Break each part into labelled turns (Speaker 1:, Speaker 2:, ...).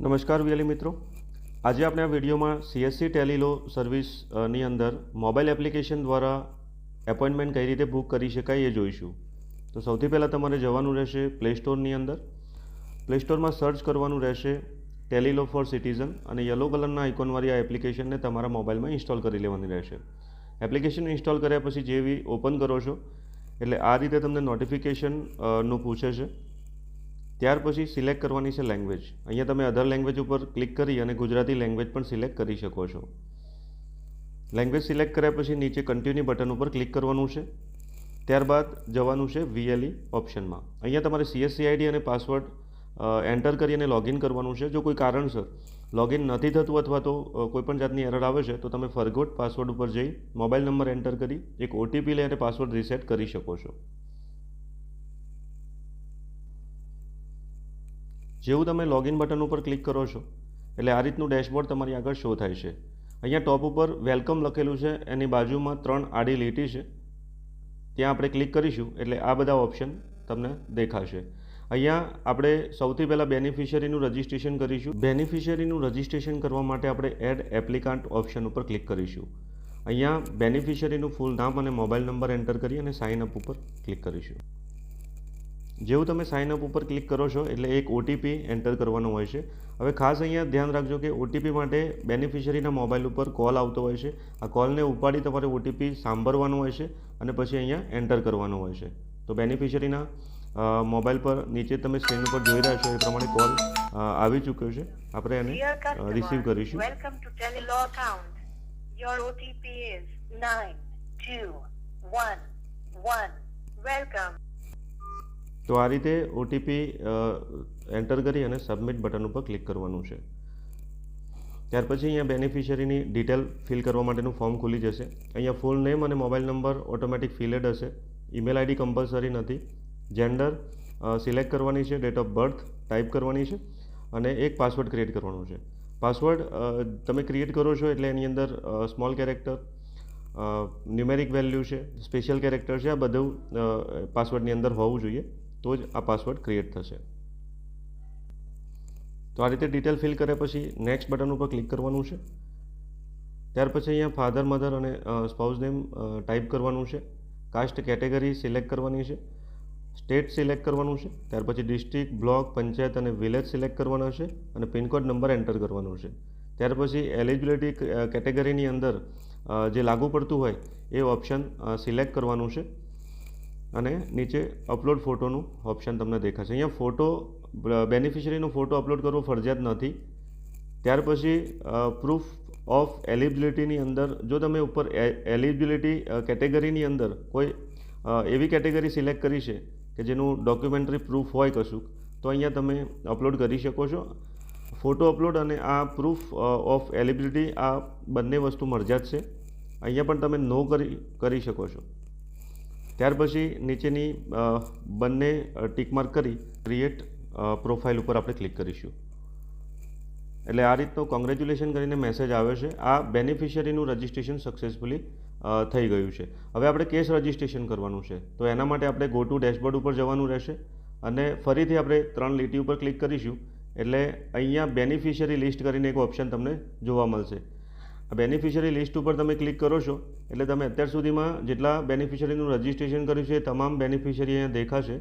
Speaker 1: નમસ્કાર વિયલી મિત્રો. આજે આપણે આ વિડીયોમાં સીએસસી ટેલિલો સર્વિસની અંદર મોબાઈલ એપ્લિકેશન દ્વારા એપોઇન્ટમેન્ટ કઈ રીતે બુક કરી શકાય એ જોઈશું. તો સૌથી પહેલાં તમારે જવાનું રહેશે પ્લે સ્ટોરની અંદર. પ્લે સ્ટોરમાં સર્ચ કરવાનું રહેશે ટેલિલો ફોર સિટીઝન અને યલો કલરના આઇકોનવાળી આ એપ્લિકેશનને તમારા મોબાઈલમાં ઇન્સ્ટોલ કરી લેવાની રહેશે. એપ્લિકેશન ઇન્સ્ટોલ કર્યા પછી જેવી ઓપન કરો છો, એટલે આ રીતે તમને નોટિફિકેશનનું પૂછે છે. ત્યાર પછી સિલેક્ટ કરવાની છે લેંગ્વેજ અહીંયા તમે અધર લેંગ્વેજ ઉપર ક્લિક કરી અને ગુજરાતી લેંગ્વેજ પણ સિલેક્ટ કરી શકો છો. લેંગ્વેજ સિલેક્ટ કર્યા પછી નીચે કન્ટિન્યુ બટન ઉપર ક્લિક કરવાનું છે. ત્યારબાદ જવાનું છે વીએલઈ ઓપ્શનમાં. અહીંયા તમારે સીએસસી આઈડી અને પાસવર્ડ એન્ટર કરી અને લોગિન કરવાનું છે. જો કોઈ કારણસર લોગિન નથી થતું અથવા તો કોઈપણ કોઈ પણ જાતની એરર આવે છે, તો તમે ફરગોટ પાસવર્ડ ઉપર જઈ મોબાઈલ નંબર એન્ટર કરી એક ઓટીપી લઈ અને પાસવર્ડ રીસેટ કરી શકો છો. જેવું તમે લોગિન બટન ઉપર ક્લિક કરો છો, એટલે આ રીતનું ડેશબોર્ડ તમારી આગળ શો થાય છે. અહીંયા ટોપ ઉપર વેલકમ લખેલું છે, એની બાજુમાં ત્રણ આડી લીટી છે. ત્યાં આપણે ક્લિક કરીશું, એટલે આ બધા ઓપ્શન તમને દેખાશે. અહીંયા આપણે સૌથી પહેલાં બેનિફિશિયરીનું રજિસ્ટ્રેશન કરીશું. બેનિફિશિયરીનું રજિસ્ટ્રેશન કરવા માટે આપણે એડ એપ્લિકાન્ટ ઓપ્શન ઉપર ક્લિક કરીશું. અહીંયા બેનિફિશિયરીનું ફૂલ નામ અને મોબાઈલ નંબર એન્ટર કરી અને સાઇન અપ ઉપર ક્લિક કરીશું. જેવું તમે સાઇન અપ ઉપર ક્લિક કરો છો એટલે એક ઓટીપી એન્ટર કરવાનો હોય છે હવે ખાસ અહીંયા ધ્યાન રાખજો કે ઓટીપી માટે બેનિફિશરીના મોબાઈલ ઉપર કોલ આવતો હોય છે આ કોલને ઉપાડી તમારે ઓટીપી સાંભળવાનો હોય છે અને પછી અહીંયા એન્ટર કરવાનો હોય છે તો બેનિફિશરીના મોબાઈલ પર નીચે તમે સ્ક્રીન ઉપર જોઈ રહ્યા છો એ પ્રમાણે કોલ આવી ચૂક્યો છે આપણે એને રિસીવ કરીશું
Speaker 2: welcome to Telelaw account. Your OTP is nine two one one. Welcome.
Speaker 1: તો આ રીતે ઓટીપી એન્ટર કરી અને સબમિટ બટન ઉપર ક્લિક કરવાનું છે. ત્યાર પછી અહીંયા બેનિફિશિયરીની ડિટેલ ફિલ કરવા માટેનું ફોર્મ ખુલી જશે. અહીંયા ફૂલ નેમ અને મોબાઈલ નંબર ઓટોમેટિક ફિલેડ હશે. ઈમેલ આઈડી કમ્પલસરી નથી. જેન્ડર સિલેક્ટ કરવાની છે. ડેટ ઓફ બર્થ ટાઈપ કરવાની છે. અને એક પાસવર્ડ ક્રિએટ કરવાનો છે. પાસવર્ડ તમે ક્રિએટ કરો છો એટલે એની અંદર સ્મોલ કેરેક્ટર ન્યુમેરિક વેલ્યુ છે સ્પેશિયલ કેરેક્ટર છે. આ બધું પાસવર્ડની અંદર હોવું જોઈએ. તો જ આ પાસવર્ડ ક્રિએટ થશે. તો આ રીતે ડિટેલ ફિલ કર્યા પછી નેક્સ્ટ બટન ઉપર ક્લિક કરવાનું છે. ત્યાર પછી અહીંયા ફાધર મધર અને સ્પાઉસ નેમ ટાઈપ કરવાનું છે. કાસ્ટ કેટેગરી સિલેક્ટ કરવાની છે. સ્ટેટ સિલેક્ટ કરવાનું છે. ત્યાર પછી ડિસ્ટ્રિક્ટ બ્લોક પંચાયત અને વિલેજ સિલેક્ટ કરવાના છે અને પિનકોડ નંબર એન્ટર કરવાનો છે. ત્યાર પછી એલિજિબિલિટી કેટેગરીની અંદર જે લાગુ પડતું હોય એ ઓપ્શન સિલેક્ટ કરવાનું છે. અને નીચે અપલોડ ફોટોનું ઓપ્શન તમને દેખાશે. અહીંયા ફોટો બેનિફિશરીનો ફોટો અપલોડ કરવો ફરજિયાત નથી. ત્યાર પછી પ્રૂફ ઓફ એલિજિબિલિટીની અંદર જો તમે ઉપર એલિજિબિલિટી કેટેગરીની અંદર કોઈ એવી કેટેગરી સિલેક્ટ કરી છે કે જેનું ડોક્યુમેન્ટરી પ્રૂફ હોય કશુંક તો અહીંયા તમે અપલોડ કરી શકો છો. ફોટો અપલોડ અને આ પ્રૂફ ઓફ એલિબિલિટી આ બંને વસ્તુ મરજાત છે. અહીંયા પણ તમે નો કરી કરી શકો છો. ત્યાર પછી નીચેની બંને ટીકમાર્ક કરી ક્રિએટ પ્રોફાઇલ ઉપર આપણે ક્લિક કરીશું. એટલે આ રીતનો કોંગ્રેચ્યુલેશન કરીને મેસેજ આવે છે. આ બેનિફિશિયરીનું રજિસ્ટ્રેશન સક્સેસફુલી થઈ ગયું છે. હવે આપણે કેસ રજિસ્ટ્રેશન કરવાનું છે. તો એના માટે આપણે ગો ટુ ડેશબોર્ડ ઉપર જવાનું રહેશે અને ફરીથી આપણે ત્રણ લીટી ઉપર ક્લિક કરીશું. એટલે અહીંયા બેનિફિશિયરી લિસ્ટ કરીને એક ઓપ્શન તમને જોવા મળશે. આ બેનિફિશિયરી લિસ્ટ ઉપર તમે ક્લિક કરો છો, એટલે તમે અત્યાર સુધીમાં જેટલા બેનિફિશિયરીનું રજિસ્ટ્રેશન કર્યું છે એ તમામ બેનિફિશિયરી અહીંયા દેખાશે.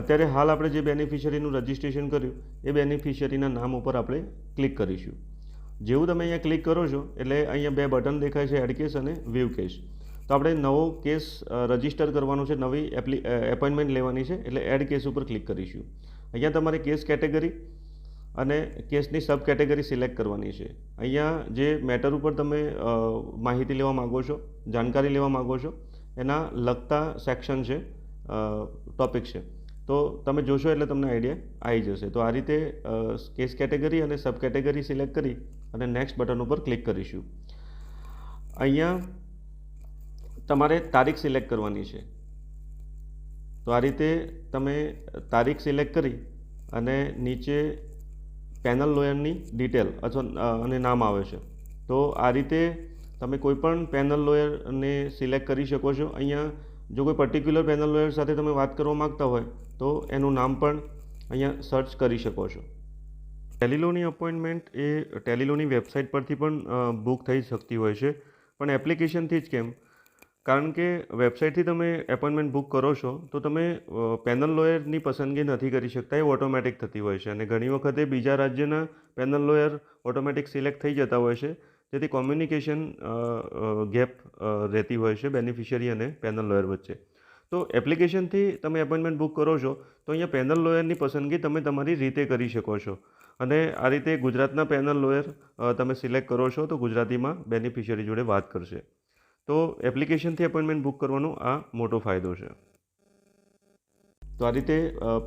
Speaker 1: અત્યારે હાલ આપણે જે બેનિફિશિયરીનું રજિસ્ટ્રેશન કર્યું, એ બેનિફિશિયરીના નામ ઉપર આપણે ક્લિક કરીશું. જેવું તમે અહીંયા ક્લિક કરો છો, એટલે અહીંયા બે બટન દેખાય છે એડ કેસ અને વ્યૂ કેસ તો આપણે નવો કેસ રજિસ્ટર કરવાનો છે, નવી એપ્લી એપોઇન્ટમેન્ટ લેવાની છે, એટલે એડ કેસ ઉપર ક્લિક કરીશું. અહીંયા તમારે કેસ કેટેગરી અને કેસની સબ કેટેગરી સિલેક્ટ કરવાની છે. અહીંયા જે મેટર ઉપર તમે માહિતી લેવા માગો છો, જાણકારી લેવા માગો છો, એના લગતા સેક્શન છે ટોપિક છે. તો તમે જોશો એટલે તમને આઈડિયા આવી જશે. તો આ રીતે કેસ કેટેગરી અને સબ કેટેગરી સિલેક્ટ કરી અને નેક્સ્ટ બટન ઉપર ક્લિક કરીશું. અહીંયા તમારે તારીખ સિલેક્ટ કરવાની છે. તો આ રીતે તમે તારીખ સિલેક્ટ કરી અને નીચે પેનલ લોયરની ડિટેલ અથવા અને નામ આવે છે. તો આ રીતે તમે કોઈ પણ પેનલ લોયરને સિલેક્ટ કરી શકો છો. અહીંયા જો કોઈ પર્ટિક્યુલર પેનલ લોયર સાથે તમે વાત કરવા માગતા હોય, તો એનું નામ પણ અહીંયા સર્ચ કરી શકો છો. ટેલિલોની અપોઇન્ટમેન્ટ એ ટેલિલોની વેબસાઇટ પરથી પણ બુક થઈ શકતી હોય છે. પણ એપ્લિકેશનથી જ કેમ કારણ કે વેબસાઇટથી તમે એપોઇન્ટમેન્ટ બુક કરો છો, તો તમે પેનલ લોયરની પસંદગી નથી કરી શકતા, એ ઓટોમેટિક થતી હોય છે. અને ઘણી વખતે બીજા રાજ્યના પેનલ લોયર ઓટોમેટિક સિલેક્ટ થઈ જતા હોય છે, જેથી કોમ્યુનિકેશન ગેપ રહેતી હોય છે, બેનિફિશિયરી અને પેનલ લોયર વચ્ચે. તો એપ્લિકેશનથી તમે એપોઇન્ટમેન્ટ બુક કરો છો, તો અહીંયા પેનલ લોયરની પસંદગી તમે તમારી રીતે કરી શકો છો. અને આ રીતે ગુજરાતના પેનલ લોયર તમે સિલેક્ટ કરો છો, તો ગુજરાતીમાં બેનિફિશિયરી જોડે વાત કરશે. તો એપ્લિકેશનથી એપોઇન્ટમેન્ટ બુક કરવાનો આ મોટો ફાયદો છે. તો આ રીતે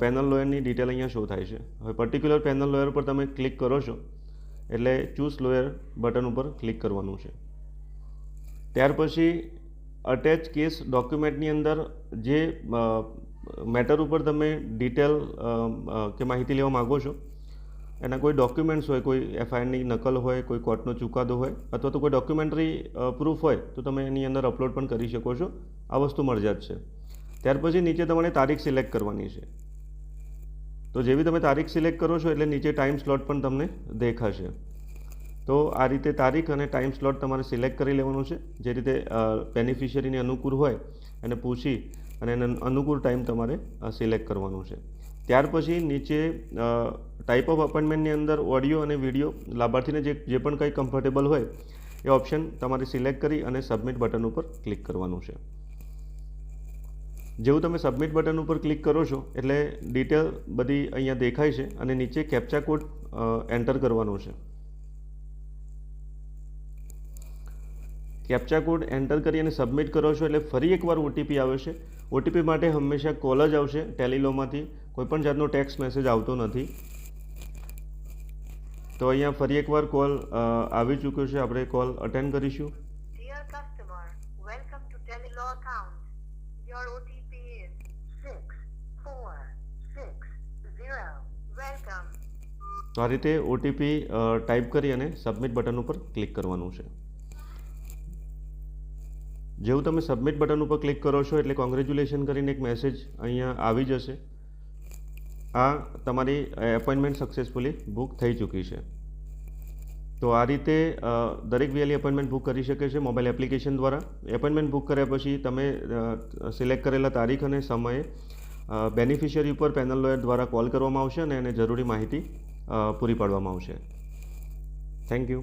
Speaker 1: પેનલ લોયરની ડિટેલ અહીંયા શો થાય છે. હવે પર્ટિક્યુલર પેનલ લોયર પર તમે ક્લિક કરો છો, એટલે ચૂઝ લોયર બટન ઉપર ક્લિક કરવાનું છે. ત્યાર પછી અટેચ કેસ ડોક્યુમેન્ટની અંદર જે મેટર ઉપર તમે ડિટેલ કે માહિતી લેવા માગો છો એના કોઈ ડોક્યુમેન્ટ્સ હોય, કોઈ એફઆઈઆરની નકલ હોય, કોઈ કોર્ટનો ચુકાદો હોય, અથવા તો કોઈ ડોક્યુમેન્ટરી પ્રૂફ હોય, તો તમે એની અંદર અપલોડ પણ કરી શકો છો. આ વસ્તુ મળજાત છે. ત્યાર પછી નીચે તમારે તારીખ સિલેક્ટ કરવાની છે. તો જેવી તમે તારીખ સિલેક્ટ કરો છો, એટલે નીચે ટાઈમ સ્લોટ પણ તમને દેખાશે. તો આ રીતે તારીખ અને ટાઈમ સ્લોટ તમારે સિલેક્ટ કરી લેવાનું છે. જે રીતે બેનિફિશિયરીને અનુકૂળ હોય, એને પૂછી અને એને અનુકૂળ ટાઈમ તમારે સિલેક્ટ કરવાનું છે. ત્યાર પછી નીચે ટાઈપ ઓફ અપોઇન્ટમેન્ટની અંદર ઓડિયો અને વીડિયો લાભાર્થીને જે જે પણ કંઈ કમ્ફર્ટેબલ હોય, એ ઓપ્શન તમારે સિલેક્ટ કરી અને સબમિટ બટન ઉપર ક્લિક કરવાનું છે. જેવું તમે સબમિટ બટન ઉપર ક્લિક કરો છો, એટલે ડિટેલ બધી અહીંયા દેખાય છે અને નીચે કેપ્ચા કોડ એન્ટર કરવાનો છે. કેપ્ચા કોડ એન્ટર કરી અને સબમિટ કરો છો એટલે ફરી એકવાર ઓટીપી આવે છે. ઓટીપી માટે હંમેશા કોલ જ આવશે ટેલિલોમાંથી. કોઈપણ જાતનો ટેક્સ મેસેજ આવતો નથી. તો અહીંયા ફરી એકવાર કોલ આવી ચૂક્યો છે. આપણે કોલ અટેન્ડ કરીશું. તો આ રીતે ઓટીપી ટાઈપ કરી અને સબમિટ બટન ઉપર ક્લિક કરવાનું છે. જેવું તમે સબમિટ બટન ઉપર ક્લિક કરો છો એટલે કોંગ્રેચ્યુલેશન કરીને એક મેસેજ અહીંયા આવી જશે. આ તમારી એપોઇન્ટમેન્ટ સક્સેસફુલી બુક થઈ ચૂકી છે. તો આ રીતે દરેક વીએલઈ એપોઇન્ટમેન્ટ બુક કરી શકે છે મોબાઈલ એપ્લિકેશન દ્વારા. એપોઇન્ટમેન્ટ બુક કર્યા પછી તમે સિલેક્ટ કરેલા તારીખ અને સમયે બેનિફિશિયરી ઉપર પેનલ લોયર દ્વારા કોલ કરવામાં આવશે અને એને જરૂરી માહિતી પૂરી પાડવામાં આવશે. Thank you